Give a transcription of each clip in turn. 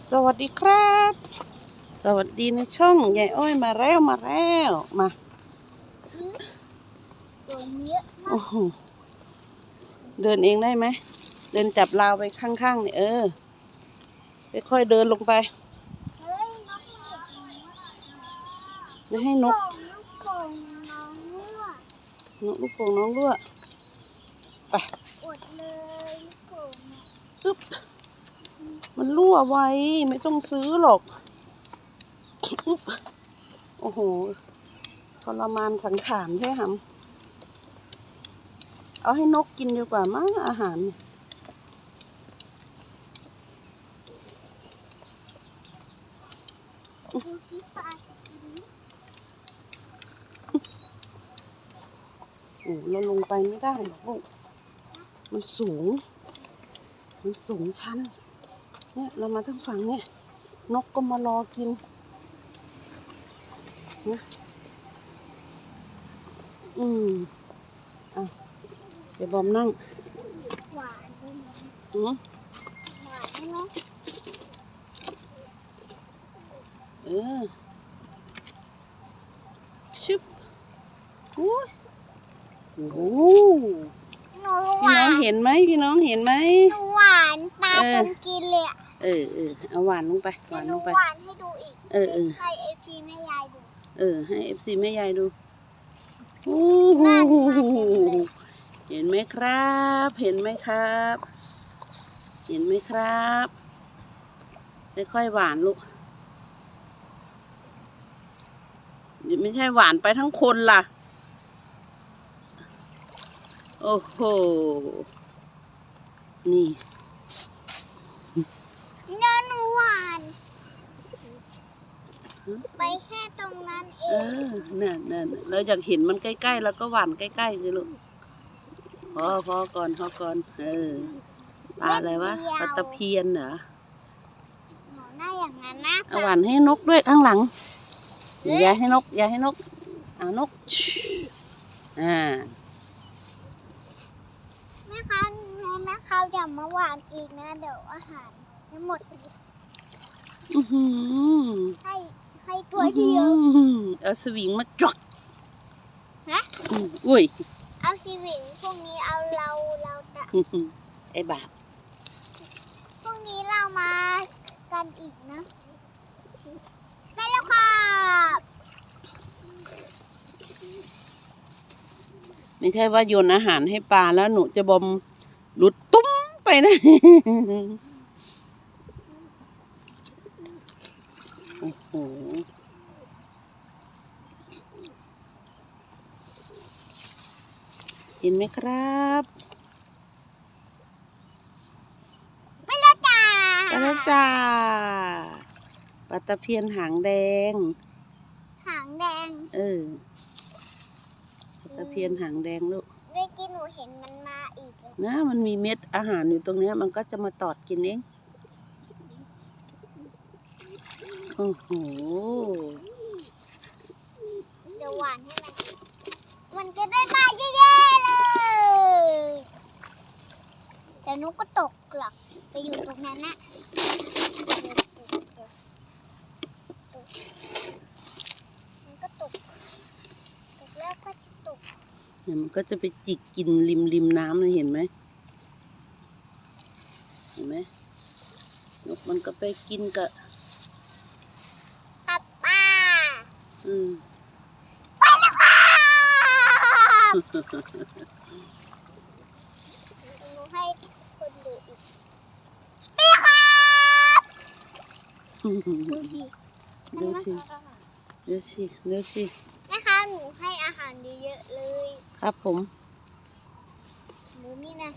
สวัสดีครับ สวัสดีในช่องยายอ้อยมาแล้วมาแล้วมาตัวเยอะมากโอ้โหเดินเองได้ไหม เดินจับราวไปข้างๆเนี่ยเออค่อยๆเดินลงไปเฮ้ยนกมันอยู่ตรงนี้ไม่ให้นกลูกโป่งน้องรั่วนกลูกโป่งน้องรั่วไปอดเลยลูกโป่งเนี่ยอึ๊บ มันรั่วไว้ ไม่ต้องซื้อหรอก โอ้โหทรมานสังขารใช่ไหมเอาให้นกกินดีกว่ามั้งอาหารเนี่ยโอ้เราลงไปไม่ได้หรอกลูก มันสูง มันสูงชั้น เนี่ยเรามาทั้งฝั่งเนี่ยนกก็มารอกินนะอืมอะเดี๋ยวบอมนั่ง หวานด้วยไหมอืมหวานใช่ไหมเออชึบโอ้ยโอ้โหหนูหพี่วาน้องนเห็นไหมพี่น้องเห็นไหม หนูหวานปลาเออคนกินเลยอะ เออเออเอาหวานลงไปหเดี๋ยววานหลนูงไป หวานให้ดูอีกเออเออให้เอฟซีแม่ยายดู เออ ให้เอฟซีแม่ยายดูโอ้โหน่าทานจังเลยเห็นไหมครับ เห็นไหมครับ เห็นไหมครับค่อยๆหวานลูกอย่าไม่ใช่หวานไปทั้งคนล่ะ โอ้โห นี่ เนื้อหนูหวาน ฮะ ไปแค่ตรงนั้นเอเองอเนี่ยเนี่ยเนี่ยเราอยากเห็นมันใกล้ๆแล้วก็หวานใกล้ๆสิลูกพอพอก่อนพอก่อน เออปลาอะไรวะปลาตะเพียนเหรอหนูหน้าอย่างนั้นนะเอาหวานให้นกด้วยข้างหลังอย่าให้นกอย่าให้นกเอานกชิอ่าแม่คะแม่เขาอย่ามาหวานอีกนะเดี๋ยวอาหารจะหมดอีกอือหือให้ให้ ตัวเดียวอื้อหือเอาสวิงมาจวกฮะอืมอุ้ย เอาชีวิตพรุ่งนี้เอาเราเราจะอื้อหือไอ้บาปพรุ่งนี้เรามากันอีกนะไปแล้วครับไม่ใช่ว่าโยนอาหารให้ปลาแล้วหนูจะบอมหลุดตุ้มไปนะโอ้โห เห็นไหมครับไปแล้วจ้าไปแล้วจ้าปลาตะเพียนหางแดง หางแดง เออปลาตะเพียนหางแดงลูกเมื่อกี้หนูเห็นมันมาอีกเลยนะมันมีเม็ดอาหารอยู่ตรงเนี้ยมันก็จะมาตอดกินเอง โอ้โหเดี๋ยวหวานให้มัน มันก็ได้มาเยอะๆเลย แต่หนุก็ตกหลักไปอยู่ตรงนั้นนะมันก็ตก ตกแล้วก็จะตก เนี่ยมันก็จะไปจิกกินริมริมน้ำเลยเห็นไหม เห็นไหมนกมันก็ไปกินกับ กับป้า อืม ไปแล้วค่ะ หนูให้คนดูอีกไปแล้วค่ะดูสิมันดูมาสิดูสิดูสินะคะหนูให้อาหารเยอะๆเลย ครับผมหนูนี่นะ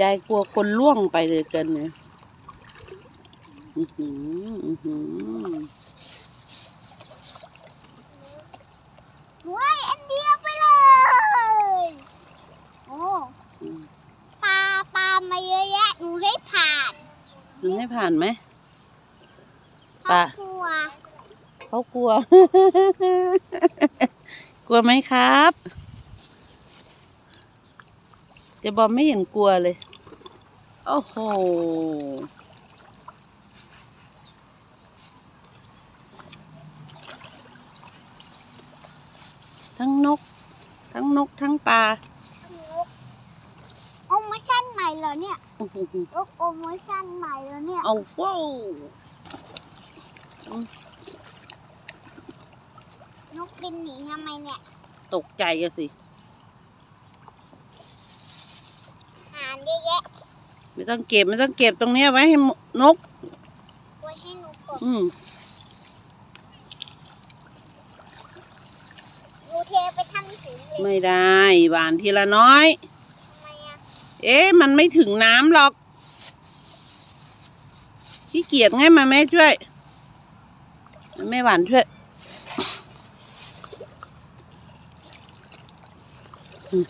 ยายกลัวคนล่วงไปเลยเกินเนี่ยอือหืออือหือหนูให้อันเดียวไปเลยโอ้อืมปลาปลามาเยอะแยะหนูให้ผ่านหนูให้ผ่านไหมปลา กลัวเขากลัว กลัวไหมครับ เจะบอมไม่เห็นกลัวเลย โอ้โห ทั้งนก ทั้งนกทั้งปลาโอโมชั่นใหม่เหรอเนี่ยโอโอโมชั่นใหม่เหรอเนี่ย เอาฟ้าวนกบินหนีทำไมเนี่ย ตกใจอะสิ หาน เยอะแยะไม่ต้องเก็บไม่ต้องเก็บตรงเนี้ยไว้ให้นก ไว้ให้หนูกดอืมหนูเทไปทำถุงเลยไม่ได้หวานทีละน้อย ทำไมอะเอ๊ะมันไม่ถึงน้ำหรอกขี้เกียจไงมาแม่ช่วยแม่หวานช่วยอืม